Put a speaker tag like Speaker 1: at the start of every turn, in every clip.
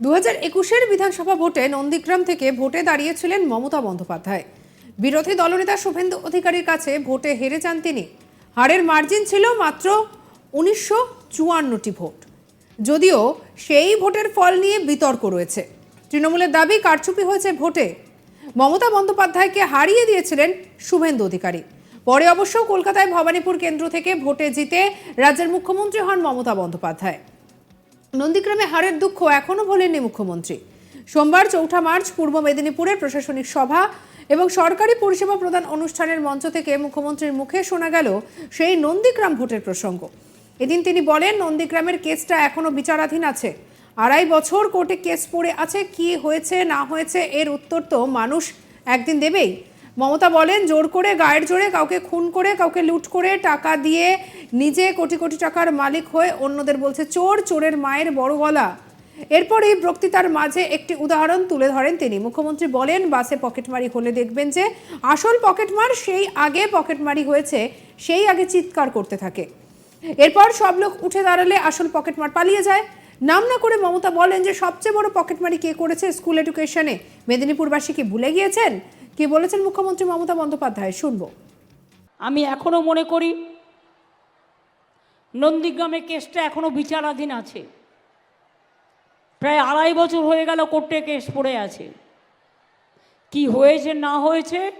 Speaker 1: দু হাজার একুশের বিধানসভা ভোটে নন্দীগ্রাম থেকে ভোটে দাঁড়িয়েছিলেন মমতা বন্দ্যোপাধ্যায়। বিরোধী দলনেতা শুভেন্দু অধিকারীর কাছে ভোটে হেরে যান তিনি। হারের মার্জিন ছিল মাত্র উনিশশো চুয়ান্নটি ভোট। যদিও সেই ভোটের ফল নিয়ে বিতর্ক রয়েছে। তৃণমূলের দাবি কারচুপি হয়েছে ভোটে। মমতা বন্দ্যোপাধ্যায়কে হারিয়ে দিয়েছিলেন শুভেন্দু অধিকারী। পরে অবশ্য কলকাতায় ভবানীপুর কেন্দ্র থেকে ভোটে জিতে রাজ্যের মুখ্যমন্ত্রী হন মমতা বন্দ্যোপাধ্যায়। নন্দীগ্রামে হারের দুঃখ এখনও ভোলেননি মুখ্যমন্ত্রী। সোমবার চৌঠা মার্চ পূর্ব মেদিনীপুরের প্রশাসনিক সভা এবং সরকারি পরিষেবা প্রদান অনুষ্ঠানের মঞ্চ থেকে মুখ্যমন্ত্রীর মুখে শোনা গেল সেই নন্দীগ্রাম ভোটের প্রসঙ্গ। এদিন তিনি বলেন, নন্দীগ্রামের কেসটা এখনও বিচারাধীন আছে। আড়াই বছর কোর্টে কেস পড়ে আছে, কি হয়েছে, না হয়েছে, এর উত্তর তো মানুষ একদিন দেবেই। মমতা বলেন, জোর করে, গায়ের জোরে, কাউকে খুন করে, কাউকে লুট করে, টাকা দিয়ে নিজে কোটি কোটি টাকার মালিক হয়ে অন্যদের বলছে, চোর, চোরের মায়ের বড় গলা। এরপর এই বক্তৃতার মাঝে একটি উদাহরণ তুলে ধরেন তিনি। মুখ্যমন্ত্রী বলেন, বাসে পকেটমারি হলে দেখবেন যে, আসল পকেটমার সেই আগে পকেটমারি হয়েছে, সেই আগে চিৎকার করতে থাকে। এরপর সব লোক উঠে দাঁড়ালে আসল পকেটমার পালিয়ে যায়। নাম না করে মমতা বলেন যে, সবচেয়ে বড় পকেটমারি কে করেছে স্কুল এডুকেশনে? মেদিনীপুরবাসী কি ভুলে গিয়েছেন? কি বলেছেন মুখ্যমন্ত্রী মমতা বন্দ্যোপাধ্যায়? শুনব।
Speaker 2: আমি এখনও মনে করি নন্দীগ্রামের কেসটা এখনও বিচারাধীন আছে। প্রায় আড়াই বছর হয়ে গেল কোর্টে কেস পড়ে আছে। কি হয়েছে, না হয়েছে,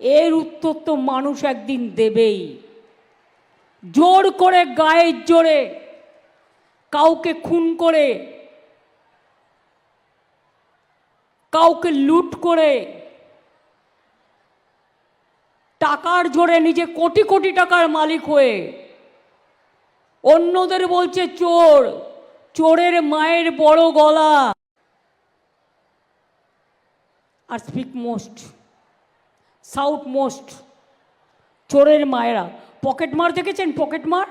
Speaker 2: এর উত্তর তো মানুষ একদিন দেবেই। জোর করে, গায়ের জোরে, কাউকে খুন করে কাউকে লুট করে টাকার জোরে নিজে কোটি কোটি টাকার মালিক হয়ে অন্যদের বলছে, চোর, চোরের মায়ের বড় গলা। আর স্পিক মোস্ট সাউথ মোস্ট চোরের মায়েরা। পকেট মার দেখেছেন? পকেট মার?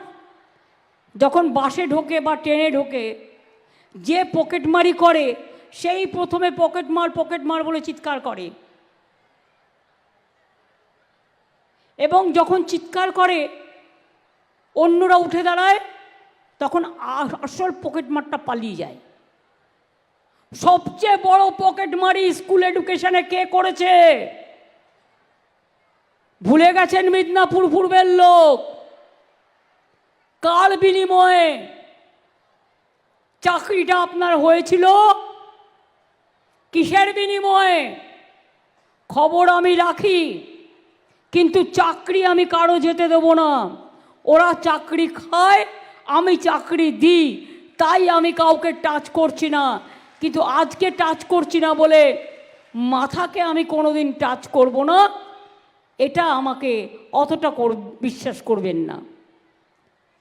Speaker 2: যখন বাসে ঢোকে বা ট্রেনে ঢোকে, যে পকেটমারি করে সেই প্রথমে পকেট মার পকেট মার বলে চিৎকার করে। এবং যখন চিৎকার করে, অন্যরা উঠে দাঁড়ায়, তখন আসল পকেট মারটা পালিয়ে যায়। সবচেয়ে বড় পকেট মারি স্কুল এডুকেশনে কে করেছে? ভুলে গেছেন মিদনাপুর পূর্বের লোক। কার বিনিময়ে চাকরিটা আপনার হয়েছিল? কিসের বিনিময়ে? খবর আমি রাখি, কিন্তু চাকরি আমি কারও যেতে দেবো না। ওরা চাকরি খায়, আমি চাকরি দিই, তাই আমি কাউকে টাচ করছি না। কিন্তু আজকে টাচ করছি না বলে মাথাকে আমি কোনোদিন টাচ করব না, এটা আমাকে অতটা কর বিশ্বাস করবেন না।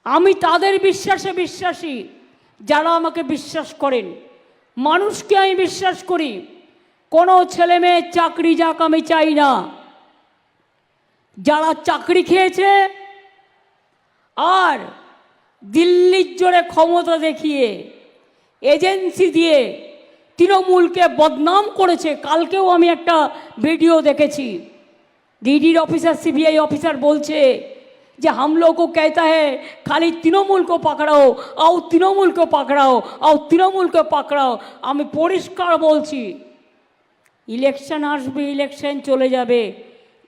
Speaker 2: আমি তাদের বিশ্বাসে বিশ্বাসী, যারা আমাকে বিশ্বাস করেন। মানুষকে আমি বিশ্বাস করি, কোনো ছেলে মেয়ে চাকরি যাক আমি চাই না। যারা চাকরি খেয়েছে আর দিল্লির জোরে ক্ষমতা দেখিয়ে, এজেন্সি দিয়ে তৃণমূলকে বদনাম করেছে, কালকেও আমি একটা ভিডিও দেখেছি। ডিডির অফিসার, সিবিআই অফিসার বলছে যে हम लोग को कहता है खाली তৃণমূল को पकड़ाओ आओ তৃণমূল को पकड़ाओ आओ তৃণমূল को पकड़ाओ আমি পরিষ্কার বলছি ইলেকশন আসবে ইলেকশন চলে যাবে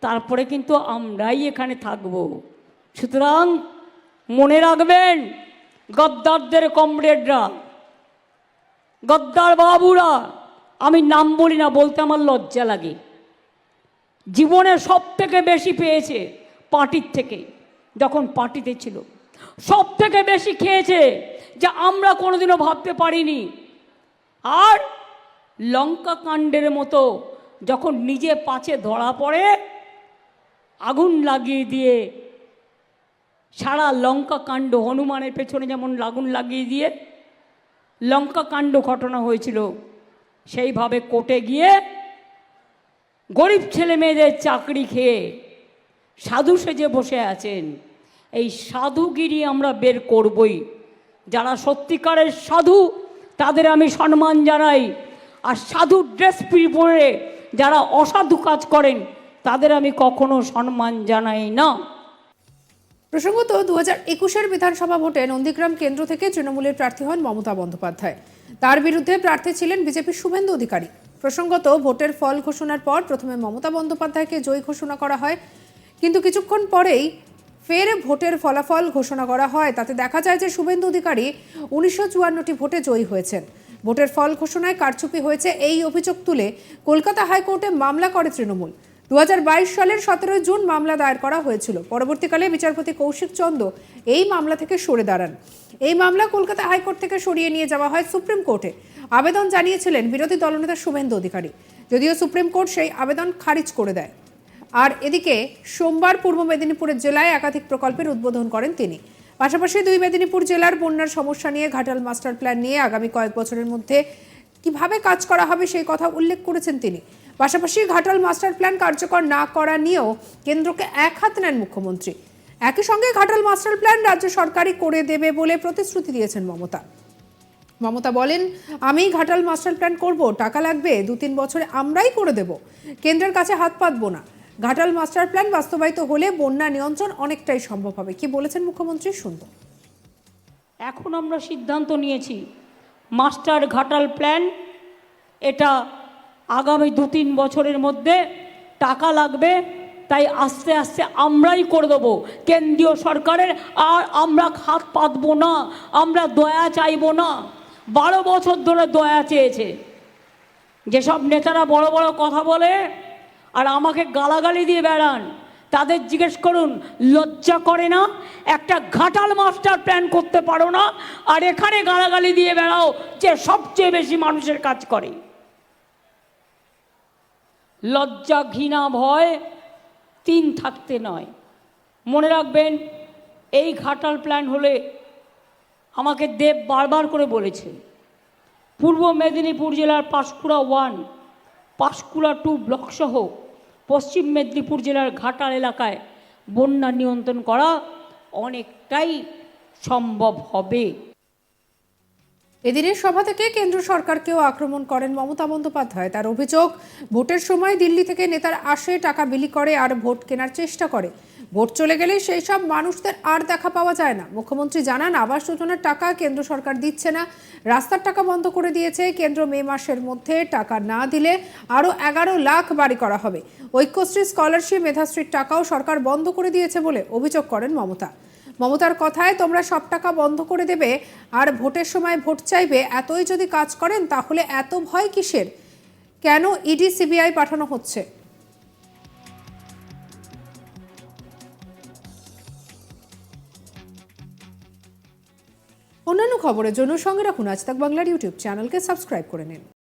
Speaker 2: তারপরে কিন্তু আমরাই এখানে থাকব সুতরাং মনে রাখবেন গদ্দারদের কমরেডরা গদ্দার বাবুরা আমি নাম বলি না বলতে আমার লজ্জা লাগে জীবনে সব থেকে বেশি পেয়েছে পার্টির থেকে যখন পার্টিতে ছিল। সব থেকে বেশি খেয়েছে যা আমরা কোনোদিনও ভাবতে পারিনি। আর লঙ্কা কাণ্ডের মতো যখন নিজে পাছে ধরা পড়ে, আগুন লাগিয়ে দিয়ে সারা লঙ্কা কাণ্ড হনুমানের পেছনে যেমন আগুন লাগিয়ে দিয়ে লঙ্কা কাণ্ড ঘটনা হয়েছিল, সেইভাবে কোর্টে গিয়ে গরিব ছেলে মেয়েদের চাকরি খেয়ে সাধু সেজে বসে আছেন। এই সাধুগিরি আমরা বের করবই। যারা সত্যিকারের সাধু, তাদের আমি সম্মান জানাই। আর সাধু ড্রেস পরে যারা অসাধু কাজ করেন, তাদের আমি কখনো সম্মান জানাই না।
Speaker 1: প্রসঙ্গত দু হাজার একুশের বিধানসভা ভোটে নন্দীগ্রাম কেন্দ্র থেকে তৃণমূলের প্রার্থী হন মমতা বন্দ্যোপাধ্যায়। তার বিরুদ্ধে প্রার্থী ছিলেন বিজেপির শুভেন্দু অধিকারী। প্রসঙ্গত ভোটের ফল ঘোষণার পর প্রথমে মমতা বন্দ্যোপাধ্যায়কে জয়ী ঘোষণা করা হয় কিন্তু কিছুক্ষণ পরেই ফের ভোটের ফলাফল ঘোষণা করা হয়। তাতে দেখা যায় যে শুভেন্দু অধিকারী উনিশশো চুয়ান্নটি ভোটে জয়ী হয়েছেন। ভোটের ফল ঘোষণায় কারচুপি হয়েছে এই অভিযোগ তুলে কলকাতা হাইকোর্টে মামলা করে তৃণমূল। দু হাজার বাইশ সালের সতেরোই জুন মামলা দায়ের করা হয়েছিল। পরবর্তীকালে বিচারপতি কৌশিক চন্দ এই মামলা থেকে সরে দাঁড়ান। এই মামলা কলকাতা হাইকোর্ট থেকে সরিয়ে নিয়ে যাওয়া হয় সুপ্রিম কোর্টে। আবেদন জানিয়েছিলেন বিরোধী দলনেতা শুভেন্দু অধিকারী। যদিও সুপ্রিম কোর্ট সেই আবেদন খারিজ করে দেয়। আর এদিকে সোমবার পূর্ব মেদিনীপুরের জেলায় একাধিক প্রকল্পের উদ্বোধন করেন তিনি। পাশাপাশি দুই মেদিনীপুর জেলার বন্যার সমস্যা নিয়ে ঘাটাল মাস্টার প্ল্যান নিয়ে আগামী কয়েক বছরের মধ্যে কীভাবে কাজ করা হবে সেই কথা উল্লেখ করেছেন তিনি। পাশাপাশি ঘাটাল মাস্টার প্ল্যান কার্যকর না করা নিয়েও কেন্দ্রকে এক হাত নেন মুখ্যমন্ত্রী। একই সঙ্গে ঘাটাল মাস্টার প্ল্যান রাজ্য সরকারই করে দেবে বলে প্রতিশ্রুতি দিয়েছেন মমতা। মমতা বলেন, আমি ঘাটাল মাস্টার প্ল্যান করব, টাকা লাগবে দু তিন বছরে আমরাই করে দেব। কেন্দ্রের কাছে হাত পাতবো না। ঘাটাল মাস্টার প্ল্যান বাস্তবায়িত হলে বন্যা নিয়ন্ত্রণ অনেকটাই সম্ভব হবে। কি বলেছেন মুখ্যমন্ত্রী? শুনব।
Speaker 2: এখন আমরা সিদ্ধান্ত নিয়েছি, মাস্টার ঘাটাল প্ল্যান, এটা আগামী দু তিন বছরের মধ্যে টাকা লাগবে, তাই আস্তে আস্তে আমরাই করে দেবো। কেন্দ্রীয় সরকারের আর আমরা হাত পাতবো না, আমরা দয়া চাইব না। বারো বছর ধরে দয়া চেয়েছে। যেসব নেতারা বড় বড় কথা বলে আর আমাকে গালাগালি দিয়ে বেড়ান। তাদের জিজ্ঞেস করুন, লজ্জা করে না? একটা ঘাটাল মাস্টার প্ল্যান করতে পারো না? আর এখানে গালাগালি দিয়ে বেড়াও যে সবচেয়ে বেশি মানুষের কাজ করে। লজ্জা ঘৃণা ভয় তিন থাকতে নয়। মনে রাখবেন, এই ঘাটাল প্ল্যান হলে আমাকে দেব বারবার করে বলেছে। পূর্ব মেদিনীপুর জেলার Panskura one Panskura two block সহ পশ্চিম মেদিনীপুর জেলার ঘাটাল এলাকায় বন্যা নিয়ন্ত্রণ করা অনেকটাই সম্ভব হবে।
Speaker 1: এদিনের সভা থেকে কেন্দ্র সরকারকেও আক্রমণ করেন মমতা বন্দ্যোপাধ্যায়। তার অভিযোগ, ভোটের সময় দিল্লি থেকে নেতার আসে টাকা বিলি করে আর ভোট কেনার চেষ্টা করে। ভোট চলে গেলে সেই সব মানুষদের আর দেখা পাওয়া যায় না। মুখ্যমন্ত্রী জানান, আবাস যোজনার টাকা কেন্দ্র সরকার দিচ্ছে না। রাস্তার টাকা বন্ধ করে দিয়েছে। কেন্দ্র মে মাসের মধ্যে টাকা না দিলে আরও এগারো লাখ বাড়ি করা হবে। ঐক্যশ্রী স্কলারশিপ মেধাশ্রীর টাকাও সরকার বন্ধ করে দিয়েছে বলে অভিযোগ করেন মমতা। মমতার কথায়, তোমরা সব টাকা বন্ধ করে দেবে আর ভোটের সময় ভোট চাইবে, এতই যদি কাজ করেন তাহলে এত ভয় কিসের? কেন ইডি, সিবিআই পাঠানো হচ্ছে? অন্যান্য খবরের জন্য সঙ্গে রাখুন আজ তাক বাংলার ইউটিউব চ্যানেলকে সাবস্ক্রাইব করে নিন।